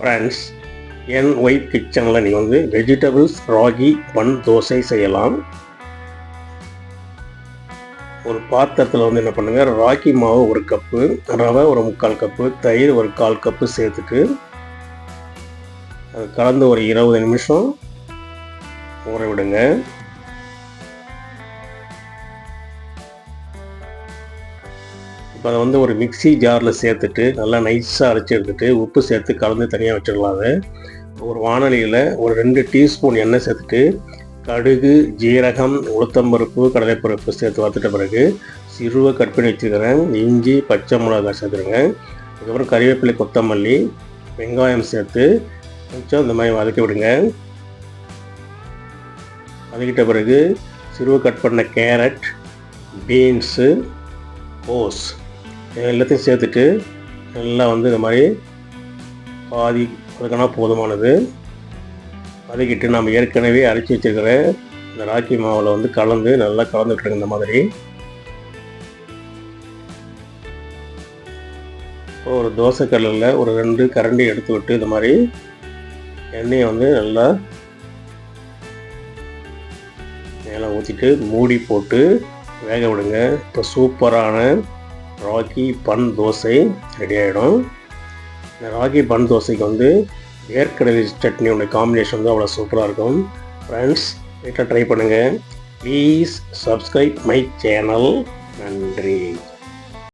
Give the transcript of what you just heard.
Friends என் wife கிச்சனில் நீங்கள் வந்து வெஜிடபிள்ஸ் ராகி பன் தோசை செய்யலாம். ஒரு பாத்திரத்தில் வந்து என்ன பண்ணுங்கள் ராகி மாவு ஒரு கப்பு ரவை ஒரு முக்கால் கப்பு தயிர் ஒரு கால் கப்பு சேர்த்துட்டு அது கலந்து ஒரு இருபது நிமிஷம் ஊற விடுங்க. இப்போ அதை வந்து ஒரு மிக்ஸி ஜாரில் சேர்த்துட்டு நல்லா நைஸாக அரைச்சி எடுத்துட்டு உப்பு சேர்த்து கலந்து தனியாக வச்சிடலாம் அதை. ஒரு வானொலியில் ஒரு ரெண்டு டீஸ்பூன் எண்ணெய் சேர்த்துட்டு கடுகு ஜீரகம் உளுத்தம்பருப்பு கடலைப்பருப்பு சேர்த்து வறுத்துட்ட பிறகு சிறுவை கட் பண்ணி வச்சுக்கிறேன் இஞ்சி பச்சை மிளகாய் சேர்த்துருங்க அதுக்கப்புறம் கறிவேப்பிலை கொத்தமல்லி வெங்காயம் சேர்த்து கொஞ்சம் இந்த மாதிரி வதக்கி விடுங்க. வதக்கிட்ட பிறகு சிறுவை கட் பண்ண கேரட் பீன்ஸு ஓஸ் எல்லாத்தையும் சேர்த்துட்டு நல்லா வந்து இந்த மாதிரி பாதி வதக்கினா போதுமானது. வதக்கிட்டு நம்ம ஏற்கனவே அரைச்சி வச்சுருக்கிற இந்த ராக்கி மாவில் வந்து கலந்து நல்லா கலந்து விட்டுருங்க இந்த மாதிரி. ஒரு தோசைக்கல்லில் ஒரு ரெண்டு கரண்டி எடுத்து விட்டு இந்த மாதிரி எண்ணெயை வந்து நல்லா மேலே ஊற்றிட்டு மூடி போட்டு வேக விடுங்க. இப்போ சூப்பரான ராகி பன் தோசை ரெடி ஆகிடும் இந்த ராகி பன் தோசைக்கு வந்து வேர்க்கடலை சட்னியோட காம்பினேஷன் வந்து அவ்வளோ சூப்பராக இருக்கும். ஃப்ரெண்ட்ஸ் வீட்டில் ட்ரை பண்ணுங்கள் ப்ளீஸ் சப்ஸ்கிரைப் மை சேனல் நன்றி.